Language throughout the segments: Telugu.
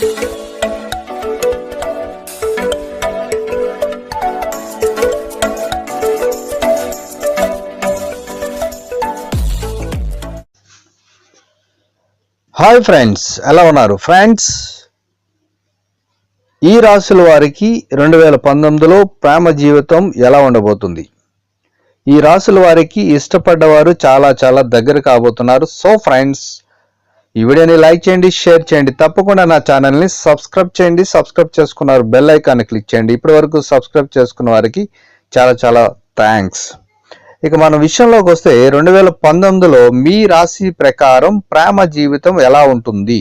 హాయ్ ఫ్రెండ్స్ ఎలా ఉన్నారు? ఫ్రెండ్స్ ఈ రాశుల వారికి రెండు వేల పంతొమ్మిదిలో ప్రేమ జీవితం ఎలా ఉండబోతుంది? ఈ రాశుల వారికి ఇష్టపడ్డవారు చాలా చాలా దగ్గర కాబోతున్నారు. సో ఫ్రెండ్స్ ఈ వీడియోని లైక్ చేయండి షేర్ చేయండి. తప్పకుండా నా ఛానల్ని సబ్స్క్రైబ్ చేయండి. సబ్స్క్రైబ్ చేసుకున్నారు బెల్ ఐకాన్ని క్లిక్ చేయండి. ఇప్పటి వరకు సబ్స్క్రైబ్ చేసుకున్న వారికి చాలా చాలా థ్యాంక్స్. ఇక మన విషయంలోకి వస్తే రెండు వేల పంతొమ్మిదిలో మీ రాశి ప్రకారం ప్రేమ జీవితం ఎలా ఉంటుంది?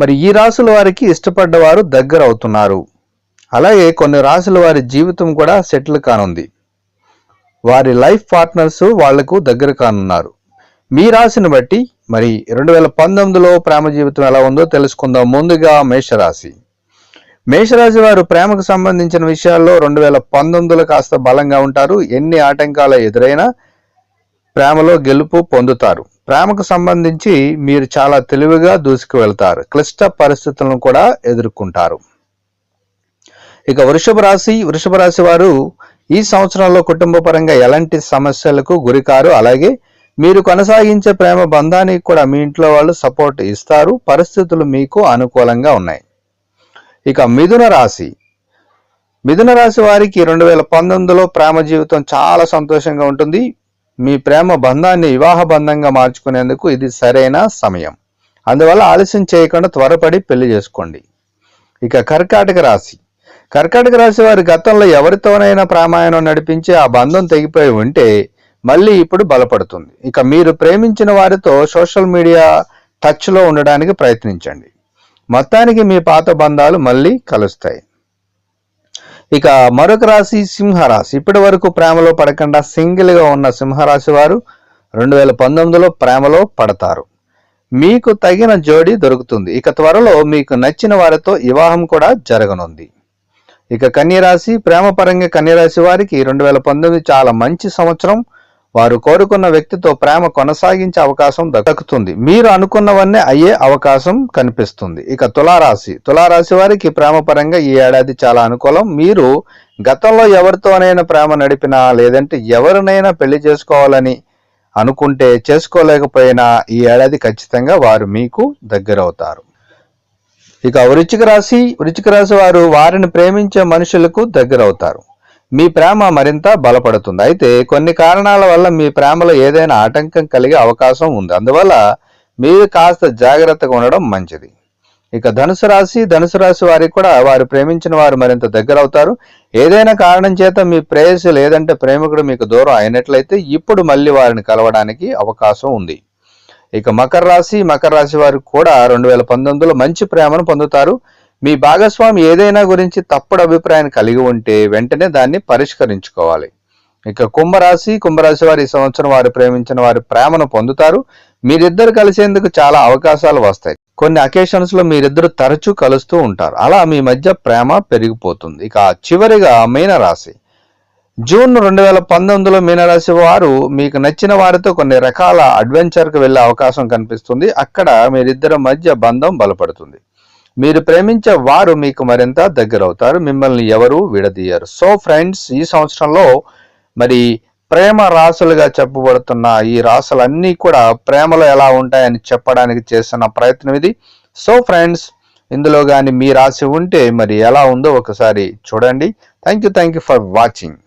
మరి ఈ రాశుల వారికి ఇష్టపడ్డవారు దగ్గర అవుతున్నారు. అలాగే కొన్ని రాశుల వారి జీవితం కూడా సెటిల్ కానుంది. వారి లైఫ్ పార్ట్నర్స్ వాళ్ళకు దగ్గర కానున్నారు. మీ రాశిని బట్టి మరి రెండు వేల పంతొమ్మిదిలో ప్రేమ జీవితం ఎలా ఉందో తెలుసుకుందాం. ముందుగా మేషరాశి. మేషరాశి వారు ప్రేమకు సంబంధించిన విషయాల్లో రెండు వేల పంతొమ్మిదిలో కాస్త బలంగా ఉంటారు. ఎన్ని ఆటంకాలు ఎదురైనా ప్రేమలో గెలుపు పొందుతారు. ప్రేమకు సంబంధించి మీరు చాలా తెలివిగా దూసుకు వెళ్తారు. క్లిష్ట పరిస్థితులను కూడా ఎదుర్కొంటారు. ఇక వృషభ రాశి. వృషభ రాశి వారు ఈ సంవత్సరంలో కుటుంబ పరంగా ఎలాంటి సమస్యలకు గురికారు? అలాగే మీరు కొనసాగించే ప్రేమ బంధానికి కూడా మీ ఇంట్లో వాళ్ళు సపోర్ట్ ఇస్తారు. పరిస్థితులు మీకు అనుకూలంగా ఉన్నాయి. ఇక మిథున రాశి. మిథున రాశి వారికి రెండు వేల పంతొమ్మిదిలో ప్రేమ జీవితం చాలా సంతోషంగా ఉంటుంది. మీ ప్రేమ బంధాన్ని వివాహ బంధంగా మార్చుకునేందుకు ఇది సరైన సమయం. అందువల్ల ఆలస్యం చేయకుండా త్వరపడి పెళ్ళి చేసుకోండి. ఇక కర్కాటక రాశి. కర్కాటక రాశి వారి గతంలో ఎవరితోనైనా ప్రామాయణం నడిపించి ఆ బంధం తెగిపోయి ఉంటే మళ్ళీ ఇప్పుడు బలపడుతుంది. ఇక మీరు ప్రేమించిన వారితో సోషల్ మీడియా టచ్లో ఉండడానికి ప్రయత్నించండి. మొత్తానికి మీ పాత బంధాలు మళ్ళీ కలుస్తాయి. ఇక మరొక రాశి సింహరాశి. ఇప్పటి వరకు ప్రేమలో పడకుండా సింగిల్గా ఉన్న సింహరాశి వారు రెండు వేల పంతొమ్మిదిలో ప్రేమలో పడతారు. మీకు తగిన జోడి దొరుకుతుంది. ఇక త్వరలో మీకు నచ్చిన వారితో వివాహం కూడా జరగనుంది. ఇక కన్యరాశి ప్రేమపరంగా కన్యరాశి వారికి రెండు వేల పంతొమ్మిది చాలా మంచి సంవత్సరం. వారు కోరుకున్న వ్యక్తితో ప్రేమ కొనసాగించే అవకాశం దక్కుతుంది. మీరు అనుకున్నవన్నీ అయ్యే అవకాశం కనిపిస్తుంది. ఇక తులారాశి. తులారాశి వారికి ప్రేమ పరంగా ఈ ఏడాది చాలా అనుకూలం. మీరు గతంలో ఎవరితోనైనా ప్రేమ నడిపినా లేదంటే ఎవరినైనా పెళ్ళి చేసుకోవాలని అనుకుంటే చేసుకోలేకపోయినా ఈ ఏడాది ఖచ్చితంగా వారు మీకు దగ్గరవుతారు. ఇక వృచ్చిక రాశి. వృచ్చిక రాశి వారు వారిని ప్రేమించే మనుషులకు దగ్గరవుతారు. మీ ప్రేమ మరింత బలపడుతుంది. అయితే కొన్ని కారణాల వల్ల మీ ప్రేమలో ఏదైనా ఆటంకం కలిగే అవకాశం ఉంది. అందువల్ల మీరు కాస్త జాగ్రత్తగా ఉండడం మంచిది. ఇక ధనుసు రాశి ధనుసు రాశి వారికి కూడా వారు ప్రేమించిన వారు మరింత దగ్గర అవుతారు. ఏదైనా కారణం చేత మీ ప్రేయసి లేదంటే ప్రేమికుడు మీకు దూరం అయినట్లయితే ఇప్పుడు మళ్ళీ వారిని కలవడానికి అవకాశం ఉంది. ఇక మకర రాశి మకర రాశి వారు కూడా రెండు వేల పంతొమ్మిదిలో మంచి ప్రేమను పొందుతారు. మీ భాగస్వామి ఏదైనా గురించి తప్పుడు అభిప్రాయాన్ని కలిగి ఉంటే వెంటనే దాన్ని పరిష్కరించుకోవాలి. ఇక కుంభరాశి కుంభరాశి వారి సంవత్సరం వారు ప్రేమించిన వారి ప్రేమను పొందుతారు. మీరిద్దరు కలిసేందుకు చాలా అవకాశాలు వస్తాయి. కొన్ని అకేషన్స్లో మీరిద్దరు తరచూ కలుస్తూ ఉంటారు. అలా మీ మధ్య ప్రేమ పెరిగిపోతుంది. ఇక చివరిగా మీనరాశి. జూన్ రెండు వేల పంతొమ్మిదిలో మీనరాశి వారు మీకు నచ్చిన వారితో కొన్ని రకాల అడ్వెంచర్కి వెళ్ళే అవకాశం కనిపిస్తుంది. అక్కడ మీరిద్దరి మధ్య బంధం బలపడుతుంది. మీరు ప్రేమించే వారు మీకు మరింత దగ్గర అవుతారు మిమ్మల్ని ఎవరు విడదీయరు. సో ఫ్రెండ్స్ ఈ సంవత్సరంలో మరి ప్రేమ రాసులుగా చెప్పబడుతున్న ఈ రాసులన్నీ కూడా ప్రేమలో ఎలా ఉంటాయని చెప్పడానికి చేసిన ప్రయత్నం ఇది. సో ఫ్రెండ్స్ ఇందులో కానీ మీ రాసి ఉంటే మరి ఎలా ఉందో ఒకసారి చూడండి. Thank you thank you for watching